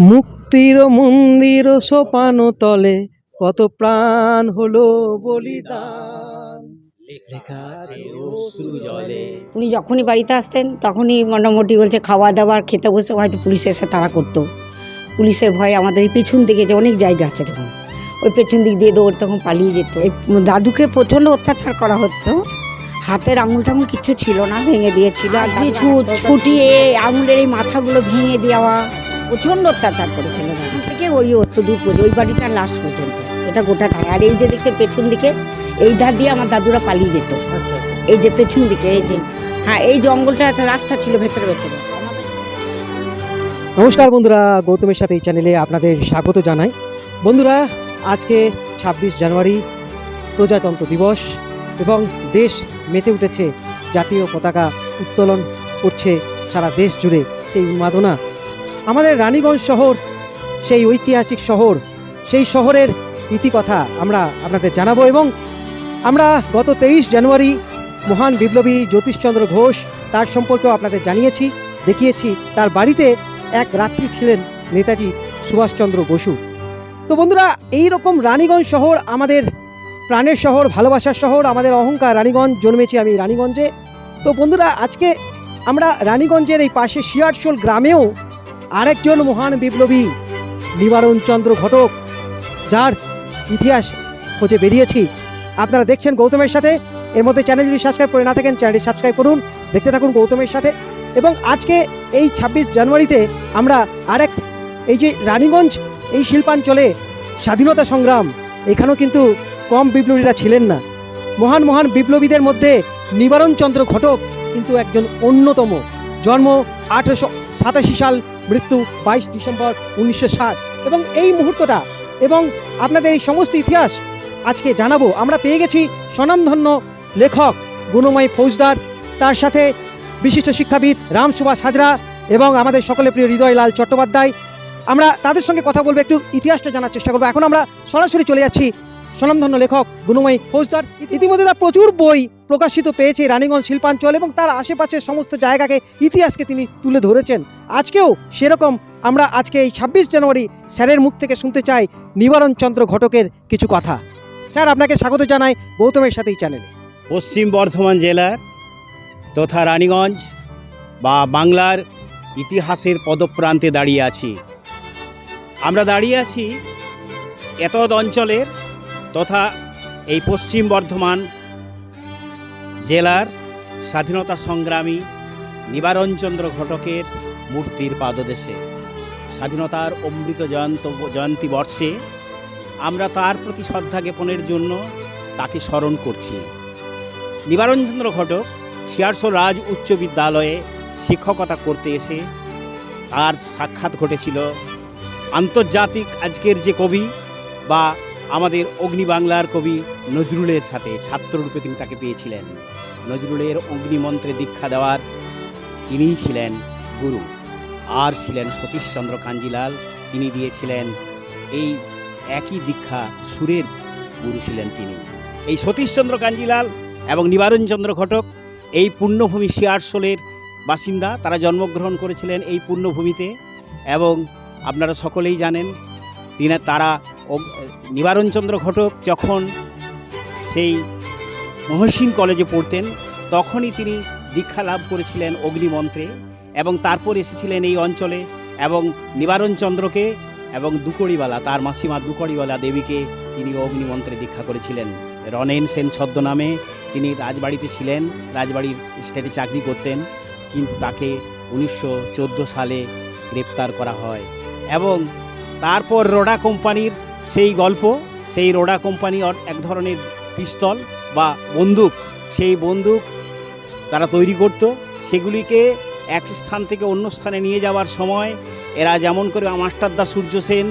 মুক্তির মন্দির সোপান তলে কত প্রাণ হলো বলিদান। উনি যখনই বাড়িতে আসতেন তখনই মোটামুটি বলছে খাওয়া দাওয়া খেতে বসে হয়তো পুলিশ এসে তাড়া করতো। পুলিশের ভয়ে আমাদের এই পেছন দিকে যে অনেক জায়গা আছে তখন ওই পেছন দিক দিয়ে দৌড় তখন পালিয়ে যেত। দাদুকে প্রচণ্ড অত্যাচার করা হতো। হাতের আঙুল টাঙুল কিচ্ছু ছিল না ভেঙে দিয়েছিল। আর ছুট ছুটিয়ে আঙুলের এই মাথাগুলো ভেঙে দেওয়া। প্রচণ্ড অত্যাচার করেছিল দাদু থেকে ওই অত দূর পর্যন্ত ওই বাড়িটা লাস্ট পর্যন্ত। এটা গোটাটাই আর এই যে দেখতে পেছন দিকে এই ধার দিয়ে আমার দাদুরা পালিয়ে যেত। আচ্ছা এই যে পেছন দিকে এই যে হ্যাঁ এই জঙ্গলটা একটা রাস্তা ছিল ভেতরে ভেতরে। নমস্কার বন্ধুরা গৌতমের সাথে এই চ্যানেলে আপনাদের স্বাগত জানাই। বন্ধুরা আজকে ছাব্বিশ জানুয়ারি প্রজাতন্ত্র দিবস এবং দেশ মেতে উঠেছে জাতীয় পতাকা উত্তোলন করছে সারা দেশ জুড়ে সেই উন্মাদনা আমাদের রানীগঞ্জ শহর, সেই ঐতিহাসিক শহর, সেই শহরের ইতিকথা আমরা আপনাদের জানাব এবং আমরা গত তেইশ জানুয়ারি মহান বিপ্লবী জ্যোতিষচন্দ্র ঘোষ তার সম্পর্কেও আপনাদের জানিয়েছি, দেখিয়েছি। তার বাড়িতে এক রাত্রি ছিলেন নেতাজি সুভাষচন্দ্র বসু। তো বন্ধুরা এই রকম রানীগঞ্জ শহর আমাদের প্রাণের শহর, ভালোবাসার শহর, আমাদের অহংকার রানীগঞ্জ জন্মেছি আমি রানীগঞ্জে। তো বন্ধুরা, আজকে আমরা রানীগঞ্জের এই পাশে শিয়ারশোল গ্রামেও আরেকজন মহান বিপ্লবী, নিবারণ চন্দ্র ঘটক, যার ইতিহাস খোঁজে বেরিয়েছি। আপনারা দেখছেন গৌতমের সাথে। এর মধ্যে চ্যানেল যদি সাবস্ক্রাইব করে না থাকেন চ্যানেলটি সাবস্ক্রাইব করুন, দেখতে থাকুন গৌতমের সাথে। এবং আজকে এই ছাব্বিশ জানুয়ারিতে আমরা আরেক এই যে রানীগঞ্জ, এই শিল্পাঞ্চলে স্বাধীনতা সংগ্রাম, এখানেও কিন্তু কম বিপ্লবীরা ছিলেন না। মহান মহান বিপ্লবীদের মধ্যে নিবারণ চন্দ্র ঘটক কিন্তু একজন অন্যতম। জন্ম আঠেরোশো সাতাশি সাল মৃত্যু বাইশ ডিসেম্বর উনিশশো ষাট। এবং এই মুহূর্তটা এবং আপনাদের এই সমস্ত ইতিহাস আজকে জানাব। আমরা পেয়ে গেছি স্বনামধন্য লেখক গুণময় ফৌজদার, তার সাথে বিশিষ্ট শিক্ষাবিদ রাম সুভাষ হাজরা এবং আমাদের সকলে প্রিয় হৃদয়লাল চট্টোপাধ্যায়। আমরা তাদের সঙ্গে কথা বলব, একটু ইতিহাসটা জানার চেষ্টা করব। এখন আমরা সরাসরি চলে যাচ্ছি স্বনামধন্য লেখক গুণময়ী ফৌজদার ইতিমধ্যে তার প্রচুর বই প্রকাশিত পেয়েছে রানীগঞ্জ, শিল্পাঞ্চল এবং তার আশেপাশের সমস্ত জায়গাকে ইতিহাসকে তিনি তুলে ধরেছেন। আজকেও সেরকম আমরা আজকে এই ছাব্বিশ জানুয়ারি স্যারের মুখ থেকে শুনতে চাই নিবারণ চন্দ্র ঘটকের কিছু কথা। স্যার, আপনাকে স্বাগত জানাই গৌতমের সাথে এই চ্যানেলে। পশ্চিম বর্ধমান জেলার তথা রানীগঞ্জ বা বাংলার ইতিহাসের পদপ্রান্তে দাঁড়িয়ে আছি। আমরা দাঁড়িয়ে আছি এতদ অঞ্চলের তথা এই পশ্চিম বর্ধমান জেলার স্বাধীনতা সংগ্রামী নিবারণচন্দ্র ঘটকের মূর্তির পাদদেশে স্বাধীনতার অমৃত জয়ন্ত জয়ন্তী বর্ষে আমরা তার প্রতি শ্রদ্ধা জ্ঞাপনের জন্য তাকে স্মরণ করছি। নিবারণচন্দ্র ঘটক শিয়ারশো রাজ উচ্চ বিদ্যালয়ে শিক্ষকতা করতে এসে তার সাক্ষাৎ ঘটেছিল। আন্তর্জাতিক আজকের যে কবি বা আমাদের অগ্নি বাংলার কবি নজরুলের সাথে ছাত্ররূপে তিনি তাকে পেয়েছিলেন। নজরুলের অগ্নিমন্ত্রে দীক্ষা দেওয়ার তিনিই ছিলেন গুরু। আর ছিলেন সতীশচন্দ্র কাঞ্জিলাল। তিনি দিয়েছিলেন এই একই দীক্ষা সুরের গুরু ছিলেন তিনি। এই সতীশচন্দ্র কাঞ্জিলাল এবং নিবারণচন্দ্র ঘটক, এই পুণ্যভূমি শিয়ারশোলের বাসিন্দা, তারা জন্মগ্রহণ করেছিলেন এই পূর্ণভূমিতে। এবং আপনারা সকলেই জানেন, তিনি তারা নিবারণচন্দ্র ঘটক যখন সেই মহসিন কলেজে পড়তেন, তখনই তিনি দীক্ষা লাভ করেছিলেন অগ্নিমন্ত্রে এবং তারপর এসেছিলেন এই অঞ্চলে এবং নিবারণচন্দ্রকে এবং দুকড়িওয়ালা তার মাসিমা দুকড়িওয়ালা দেবীকে তিনি অগ্নিমন্ত্রে দীক্ষা করেছিলেন। রনেন সেন ছদ্মনামে তিনি রাজবাড়িতে ছিলেন, রাজবাড়ির স্টেটে চাকরি করতেন, কিন্তু তাকে উনিশশো চোদ্দ সালে গ্রেপ্তার করা হয় এবং তারপর রোডা কোম্পানির সেই গল্প, সেই রোডা কোম্পানি এক ধরনের পিস্তল বা বন্দুক, সেই বন্দুক তারা তৈরি করত। সেগুলিকে এক স্থান থেকে অন্য স্থানে নিয়ে যাওয়ার সময় এরা যেমন করে মাস্টারদা সূর্য সেন,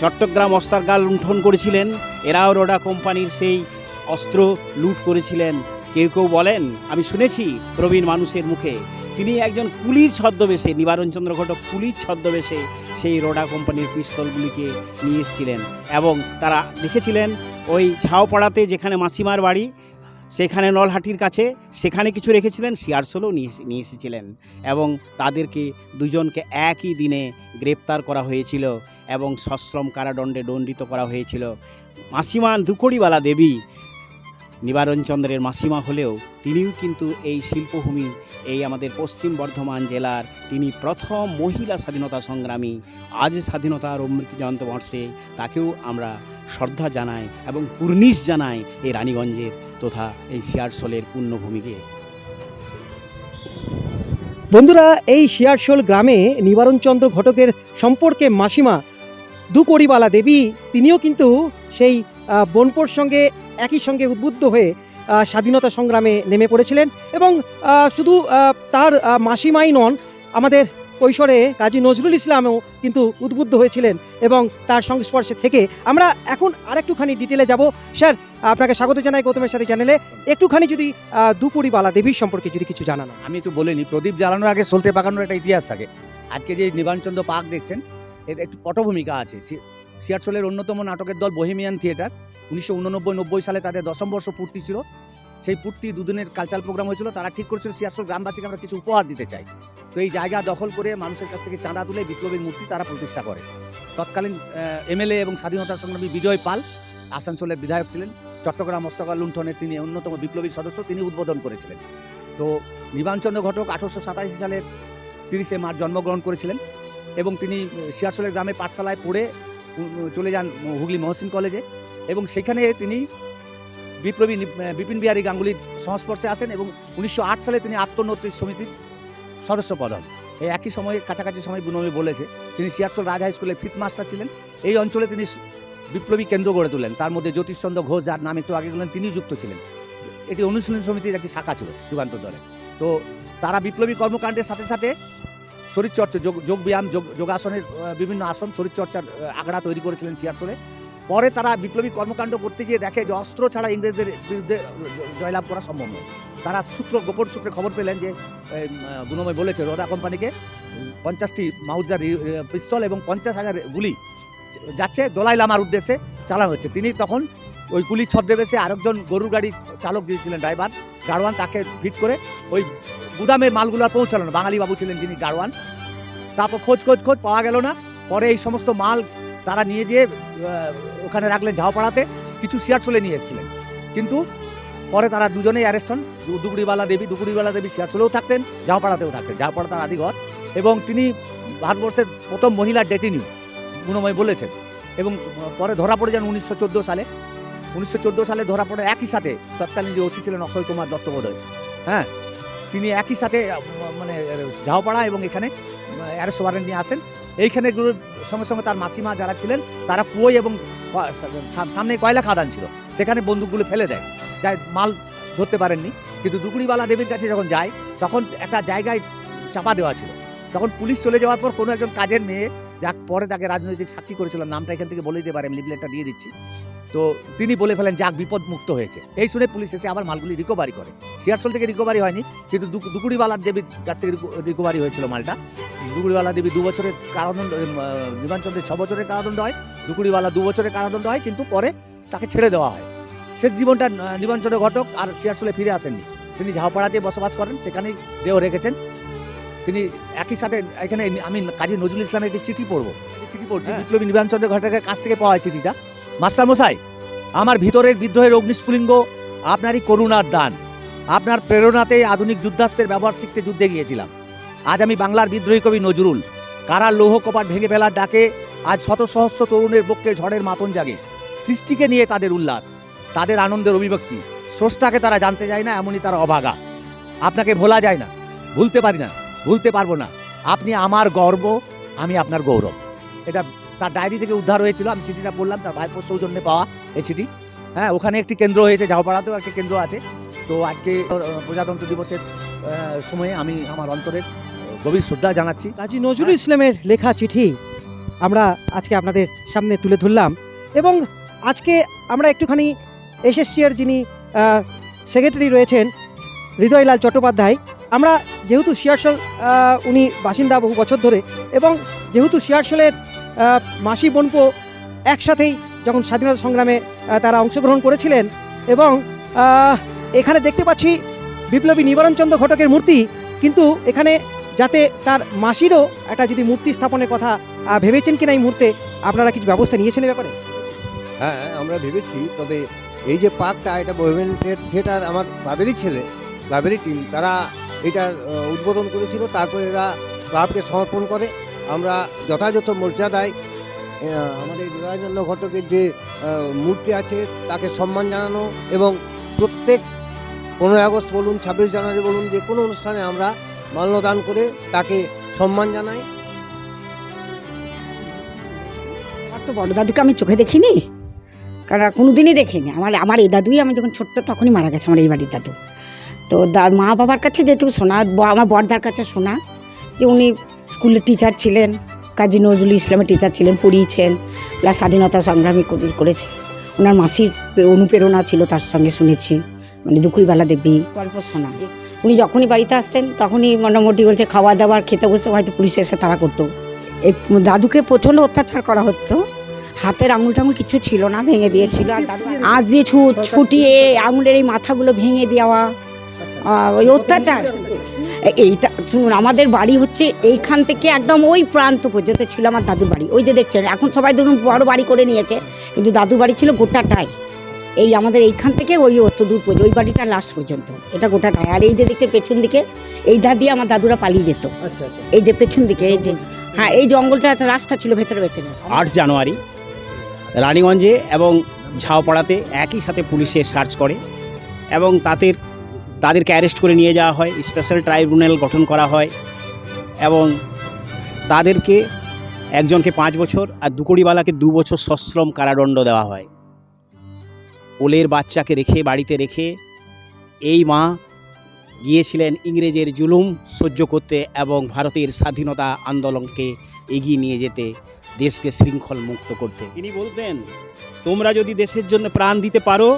চট্টগ্রাম অস্তারগাল লুণ্ঠন করেছিলেন, এরাও রোডা কোম্পানির সেই অস্ত্র লুট করেছিলেন। কেউ কেউ বলেন, আমি শুনেছি প্রবীণ মানুষের মুখে, তিনি একজন কুলির ছদ্মবেশে, নিবারণচন্দ্র ঘটক কুলির ছদ্মবেশে সেই রোডা কোম্পানির পিস্তলগুলিকে নিয়ে এসেছিলেন এবং তারা লিখেছিলেন ওই ঝাউপাড়াতে যেখানে মাসিমার বাড়ি, সেখানে নলহাটির কাছে, সেখানে কিছু রেখেছিলেন শিয়ারশোলও নিয়ে নিয়ে এসেছিলেন এবং তাদেরকে দুজনকে একই দিনে গ্রেপ্তার করা হয়েছিল এবং সশ্রম কারাদণ্ডে দণ্ডিত করা হয়েছিল। মাসিমা দুকড়িওয়ালা দেবী নিবারণচন্দ্রের মাসিমা হলেও তিনিও কিন্তু এই শিল্পভূমি এই আমাদের পশ্চিম বর্ধমান জেলার তিনি প্রথম মহিলা স্বাধীনতা সংগ্রামী। আজ স্বাধীনতার অমৃত জয়ন্ত বর্ষে তাকেও আমরা শ্রদ্ধা জানাই এবং কুর্নিশ জানাই এই রানীগঞ্জের তথা এই শিয়ারশোলের পুণ্যভূমিকে বন্ধুরা, এই শিয়ারশোল গ্রামে নিবারণচন্দ্র ঘটকের সম্পর্কে মাসিমা দুকড়িবালা দেবী, তিনিও কিন্তু সেই বোনপোর সঙ্গে একই সঙ্গে উদ্বুদ্ধ হয়ে স্বাধীনতা সংগ্রামে নেমে পড়েছিলেন এবং শুধু তার মাসিমাই নন, আমাদের কৈশোরে কাজী নজরুল ইসলামও কিন্তু উদ্বুদ্ধ হয়েছিলেন এবং তার সংস্পর্শে থেকে আমরা এখন আরেকটুখানি ডিটেলে যাব। স্যার, আপনাকে স্বাগত জানাই গৌতমের সাথে চ্যানেলে একটুখানি যদি দুকড়িবালা দেবীর সম্পর্কে যদি কিছু জানানো। আমি একটু বলে নিই প্রদীপ জ্বালানোর আগে সলতে পাকানোর একটা ইতিহাস থাকে। আজকে যে নিবানচন্দ্র পার্ক দেখছেন, এর একটু পটভূমিকা আছে। সি- অন্যতম নাটকের দল বহিমিয়ান থিয়েটার উনিশশো সালে তাদের দশম বর্ষ পূর্তি ছিল। সেই পূর্তি দুদিনের কালচারাল প্রোগ্রাম হয়েছিল। তারা ঠিক করেছিল সিয়াটসোল গ্রামবাসীকে আমরা কিছু উপহার দিতে চাই। তো এই জায়গা দখল করে মানুষের কাছ থেকে চাঁদা তুলে বিপ্লবীর মূর্তি তারা প্রতিষ্ঠা করে। তৎকালীন এমএলএ এবং স্বাধীনতা সংগ্রামী বিজয় পাল আসানসোলের বিধায়ক ছিলেন। চট্টগ্রাম হস্তকার লুণ্ঠনের তিনি অন্যতম বিপ্লবী সদস্য তিনি উদ্বোধন করেছিলেন। তো নিবানচন্দ্র ঘটক আঠারোশো সাতাশি সালের তিরিশে মার্চ জন্মগ্রহণ করেছিলেন এবং তিনি আহ, শিয়ারশোলের গ্রামে পাঠশালায় পড়ে চলে যান হুগলি মহসিন কলেজে। এবং সেখানে তিনি বিপ্লবী বিপিন বিহারী গাঙ্গুলির সংস্পর্শে আসেন এবং উনিশশো আট সালে তিনি আত্মোন্নতি সমিতির সদস্য পদ হন। এই একই সময়ে, কাছাকাছি সময় বুনমি বলেছে, তিনি সিয়ারশোল রাজ হাই স্কুলের মাস্টার ছিলেন। এই অঞ্চলে তিনি বিপ্লবী কেন্দ্র গড়ে তোলেন। তার মধ্যে জ্যোতিষচন্দ্র ঘোষ, যার নাম একটু আগে বললেন তিনি যুক্ত ছিলেন। এটি অনুশীলন সমিতির একটি শাখা ছিল, যুগান্তর দলে। তো তারা বিপ্লবী কর্মকাণ্ডের সাথে সাথে শরীরচর্চা, যোগ যোগব্যায়াম, যোগ যোগাসনের বিভিন্ন আসন শরীরচর্চার আখড়া তৈরি করেছিলেন সিয়ারসোলে পরে তারা বিপ্লবী কর্মকাণ্ড করতে গিয়ে দেখে যে অস্ত্র ছাড়া ইংরেজদের বিরুদ্ধে জয়লাভ করা সম্ভব নয়। তারা সূত্র, গোপন সূত্রে খবর পেলেন যে গুণময় বলেছে, রোডা কোম্পানিকে পঞ্চাশটি মাউজার পিস্তল এবং পঞ্চাশ হাজার গুলি যাচ্ছে দোলাই লামার উদ্দেশ্যে চালানো হচ্ছে। তিনি তখন ওই গুলি ছদ্মবেশে আরেকজন গরুর গাড়ি চালক যিনি ছিলেন ড্রাইভার গাড়োয়ান তাকে ফিট করে ওই গুদামে মালগুলো পৌঁছালো না। বাঙালি বাবু ছিলেন যিনি গাড়োয়ান তারপর খোঁজ খোঁজ খোঁজ পাওয়া গেল না। পরে এই সমস্ত মাল তারা নিয়ে যেয়ে ওখানে রাখলেন ঝাওপাড়াতে কিছু শিয়ার চলে নিয়ে এসেছিলেন। কিন্তু পরে তারা দুজনেই অ্যারেস্ট হন। দু- দুগুড়িওয়ালা দেবী দুগুড়িওয়ালা দেবী শিয়ারচলেও থাকতেন ঝাওপাড়াতেও থাকতেন। ঝাওপাড়া তার আদিঘর এবং তিনি ভারতবর্ষের প্রথম মহিলা ডেটিনি গুণময় বলেছেন। এবং পরে ধরা পড়ে যান উনিশশো চোদ্দ সালে। উনিশশো চোদ্দ সালে ধরা পড়ে একই সাথে তৎকালীন যে ওসি ছিলেন অক্ষয় কুমার দত্তবোধয়। হ্যাঁ তিনি একই সাথে মানে ঝাওপাড়া এবং এখানে অ্যারেস্ট ওয়ারেন্ট নিয়ে আসেন। এইখানে সঙ্গে সঙ্গে তার মাসিমা যারা ছিলেন, তারা কুয়োই এবং সামনে কয়লা খাদান ছিল। সেখানে বন্দুকগুলো ফেলে দেয়। যাই মাল ধরতে পারেননি। কিন্তু দুগুড়িওয়ালা দেবীর কাছে যখন যায়, তখন একটা জায়গায় চাপা দেওয়া ছিল। তখন পুলিশ চলে যাওয়ার পর কোনো একজন কাজের মেয়ে, যাক, পরে তাকে রাজনৈতিক সাক্ষী করেছিলাম, নামটা এখান থেকে বলে দিতে পারে, আমি লিফলেটটা দিয়ে দিচ্ছি। তো তিনি বলে ফেলেন যাক বিপদ মুক্ত হয়েছে। এই শুনে পুলিশ এসে আবার মালগুলি রিকভারি করে। সিয়ারসোল থেকে রিকভারি হয়নি কিন্তু দু- দুকুড়িওয়ালা দেবীর কাছ থেকে রিকভারি হয়েছিল মালটা। দুকুড়িওয়ালা দেবী দু বছরের কারাদণ্ড নিবাঞ্চন্দ্রের ছ বছরের কারাদণ্ড হয়। দুকুড়িওয়ালা দু বছরের কারাদণ্ড হয় কিন্তু পরে তাকে ছেড়ে দেওয়া হয়। শেষ জীবনটা আহ, নিবাঞ্চন্দ্র ঘটক আর সিয়ারসোলে ফিরে আসেননি। তিনি ঝাওপাড়াতে বসবাস করেন সেখানেই দেহ রেখেছেন। তিনি একই সাথে এখানে আমি কাজী নজরুল ইসলামের একটি চিঠি পড়ব। চিঠি পড়ছি হ্যাঁ। বিপ্লবী নিবাঞ্চন্দ্র ঘটকের কাছ থেকে পাওয়া চিঠিটা। মাস্টার মশাই, আমার ভিতরের বিদ্রোহের অগ্নিস্ফুলিঙ্গ আপনারই করুণার দান। আপনার প্রেরণাতে আধুনিক যুদ্ধাস্ত্রের ব্যবহার শিখতে যুদ্ধে গিয়েছিলাম। আজ আমি বাংলার বিদ্রোহী কবি নজরুল। কারার লৌহ কপাট ভেঙে ফেলার ডাকে আজ শত সহস্র তরুণের পক্ষে ঝড়ের মাতন জাগে। সৃষ্টিকে নিয়ে তাদের উল্লাস, তাদের আনন্দের অভিব্যক্তি। স্রষ্টাকে তারা জানতে চায় না, এমনই তারা অভাগা। আপনাকে ভোলা যায় না, ভুলতে পারি না, ভুলতে পারব না। আপনি আমার গর্ব, আমি আপনার গৌরব। এটা তার ডায়েরি থেকে উদ্ধার হয়েছিল। আমি চিঠিটা পড়লাম তার ভাইপোর সৌজন্যে পাওয়া এই চিঠি। হ্যাঁ ওখানে একটি কেন্দ্র হয়েছে ঝাওপাড়াতেও একটি কেন্দ্র আছে। তো আজকে প্রজাতন্ত্র দিবসের সময়ে আমি আমার অন্তরের গভীর শ্রদ্ধা জানাচ্ছি। কাজী নজরুল ইসলামের লেখা চিঠি আমরা আজকে আপনাদের সামনে তুলে ধরলাম। এবং আজকে আমরা একটুখানি এসএসসিআর যিনি সেক্রেটারি রয়েছেন হৃদয়লাল চট্টোপাধ্যায় আমরা যেহেতু শিয়ারশল উনি বাসিন্দা বহু বছর ধরে এবং যেহেতু শিয়ারশলের মাসি বোনপো একসাথেই যখন স্বাধীনতা সংগ্রামে তারা অংশগ্রহণ করেছিলেন এবং এখানে দেখতে পাচ্ছি বিপ্লবী নিবারণচন্দ্র ঘটকের মূর্তি, কিন্তু এখানে যাতে তার মাসিরও একটা যদি মূর্তি স্থাপনের কথা ভেবেছেন কিনা এই মুহূর্তে, আপনারা কিছু ব্যবস্থা নিয়েছেন ব্যাপারে? হ্যাঁ আমরা ভেবেছি, তবে এই যে পার্কটা, এটা থিয়েটার আমার ক্লাবেরই ছেলে ক্লাবেরই টিম তারা এটার উদ্বোধন করেছিল, তারপরে এরা ক্লাবকে সমর্পণ করে। আমরা যথাযথ মর্যাদায় আমাদের নিরঞ্জন ঘটকের যে মূর্তি আছে, তাকে সম্মান জানানো এবং প্রত্যেক পনেরোই আগস্ট বলুন, ছাব্বিশ জানুয়ারি বলুন, যে কোনো অনুষ্ঠানে আমরা মাল্যদান করে তাকে সম্মান জানাই। তো বড় দাদুকে আমি চোখে দেখিনি। কারণ কোনো দিনই দেখিনি। আমার আমার এই দাদুই আমি যখন ছোট্ট তখনই মারা গেছে, আমার এই বাড়ির দাদু। তো মা বাবার কাছে যেটুকু শোনা আমার বড়দার কাছে শোনা, যে উনি স্কুলের টিচার ছিলেন, কাজী নজরুল ইসলামের টিচার ছিলেন, পড়িয়েছেন প্লাস স্বাধীনতা সংগ্রামী করে- করেছে। ওনার মাসির অনুপ্রেরণা ছিল, তার সঙ্গে শুনেছি। মানে দুকুরিবালা দেবী, গল্প শোনা। উনি যখনই বাড়িতে আসতেন, তখনই মোটামুটি বলছে খাওয়া দাওয়ার খেতে বসে হয়তো পুলিশ এসে তারা করতো। এই দাদুকে প্রচণ্ড অত্যাচার করা হতো। হাতের আঙুল টাঙুল কিছু ছিল না, ভেঙে দিয়েছিল। আর দাদু আঁচ দিয়ে ছুটিয়ে আঙুলের এই মাথাগুলো ভেঙে দেওয়া ওই অত্যাচার। এইটা শুনুন আমাদের বাড়ি হচ্ছে এইখান থেকে একদম ওই প্রান্ত পর্যন্ত ছিল আমার দাদুর বাড়ি। ওই যে দেখছেন এখন সবাই ধরুন বড় বাড়ি করে নিয়েছে কিন্তু দাদুর বাড়ি ছিল গোটাটাই। এই আমাদের এইখান থেকে ওই অত দূর পর্যন্ত ওই বাড়িটা লাস্ট পর্যন্ত এটা গোটাটাই। আর এই যে দেখতে পেছন দিকে এই ধার দিয়ে আমার দাদুরা পালিয়ে যেত। আচ্ছা আচ্ছা। এই যে পেছন দিকে এই যে হ্যাঁ এই জঙ্গলটা একটা রাস্তা ছিল ভেতরে ভেতরে। আট জানুয়ারি রানীগঞ্জে এবং ঝাওপাড়াতে একই সাথে পুলিশে সার্চ করে এবং তাদের তাদেরকে অ্যারেস্ট করে নিয়ে যাওয়া হয় স্পেশাল ট্রাইব্যুনাল গঠন করা হয় এবং তাদেরকে একজনকে পাঁচ বছর আর দুকড়িওয়ালাকে দু বছর সশ্রম কারাদণ্ড দেওয়া হয়। কোলের বাচ্চাকে রেখে, বাড়িতে রেখে এই মা গিয়েছিলেন ইংরেজের জুলুম সহ্য করতে এবং ভারতের স্বাধীনতা আন্দোলনকে এগিয়ে নিয়ে যেতে, দেশকে শৃঙ্খল মুক্ত করতে। তিনি বলতেন, তোমরা যদি দেশের জন্য প্রাণ দিতে পারো,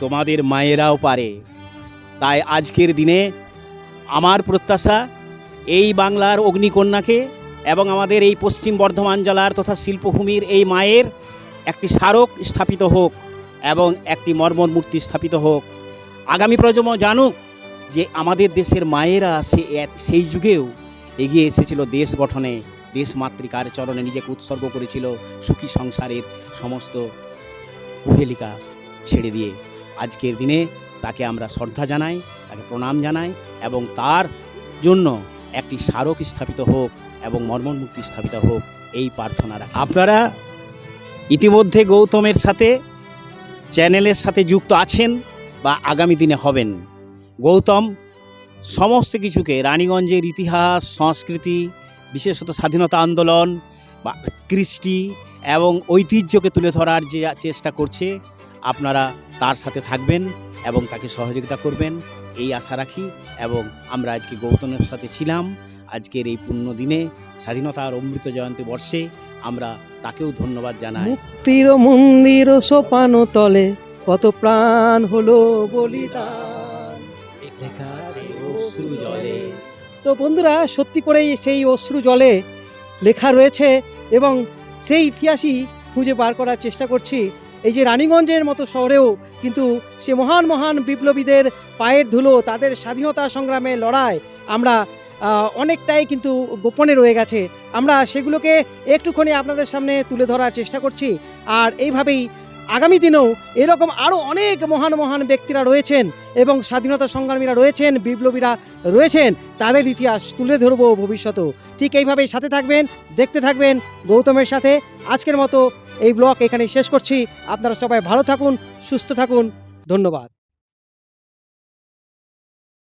তোমাদের মায়েরাও পারে। তাই আজকের দিনে আমার প্রত্যাশা এই বাংলার অগ্নিকন্যাকে এবং আমাদের এই পশ্চিম বর্ধমান জেলার তথা শিল্পভূমির এই মায়ের একটি স্মারক স্থাপিত হোক এবং একটি মর্মর মূর্তি স্থাপিত হোক। আগামী প্রজন্ম জানুক যে আমাদের দেশের মায়েরা সে সেই যুগেও এগিয়ে এসেছিল দেশ গঠনে, দেশ মাতৃকার চরণে নিজেকে উৎসর্গ করেছিল সুখী সংসারের সমস্ত কুহেলিকা ছেড়ে দিয়ে। আজকের দিনে তাকে আমরা শ্রদ্ধা জানাই, তাকে প্রণাম জানাই এবং তার জন্য একটি স্মারক স্থাপিত হোক এবং মর্মমুক্তি স্থাপিত হোক, এই প্রার্থনা রাখি। আপনারা ইতিমধ্যে গৌতমের সাথে চ্যানেলের সাথে যুক্ত আছেন বা আগামী দিনে হবেন। গৌতম সমস্ত কিছুকে, রানীগঞ্জের ইতিহাস, সংস্কৃতি, বিশেষত স্বাধীনতা আন্দোলন বা কৃষ্টি এবং ঐতিহ্যকে তুলে ধরার যে চেষ্টা করছে, আপনারা তার সাথে থাকবেন এবং তাকে সহযোগিতা করবেন। এই আশা রাখি এবং আমরা আজকে গৌতমের সাথে ছিলাম। আজকের এই পুণ্য দিনে স্বাধীনতার অমৃত জয়ন্তী বর্ষে আমরা তাকেও ধন্যবাদ জানাই। মুক্তির মন্দির সোপানো তলে কত প্রাণ হলো বলিদান। অশ্রু জলে। তো বন্ধুরা সত্যি করেই সেই অশ্রু জলে লেখা রয়েছে এবং সেই ইতিহাসই খুঁজে বার করার চেষ্টা করছি। এই যে রানীগঞ্জের মতো শহরেও কিন্তু সে মহান মহান বিপ্লবীদের পায়ের ধুলো, তাদের স্বাধীনতা সংগ্রামে লড়াই, আমরা অনেকটাই কিন্তু গোপনে রয়ে গেছে। আমরা সেগুলোকে একটুখানি আপনাদের সামনে তুলে ধরার চেষ্টা করছি। আর এইভাবেই আগামী দিনেও এরকম আরও অনেক মহান মহান ব্যক্তিরা রয়েছেন এবং স্বাধীনতা সংগ্রামীরা রয়েছেন, বিপ্লবীরা রয়েছেন, তাদের ইতিহাস তুলে ধরবো ভবিষ্যতেও। ঠিক এইভাবেই সাথে থাকবেন, দেখতে থাকবেন গৌতমের সাথে। আজকের মতো এই ব্লগ এখানেই শেষ করছি। আপনারা সবাই ভালো থাকুন সুস্থ থাকুন। ধন্যবাদ।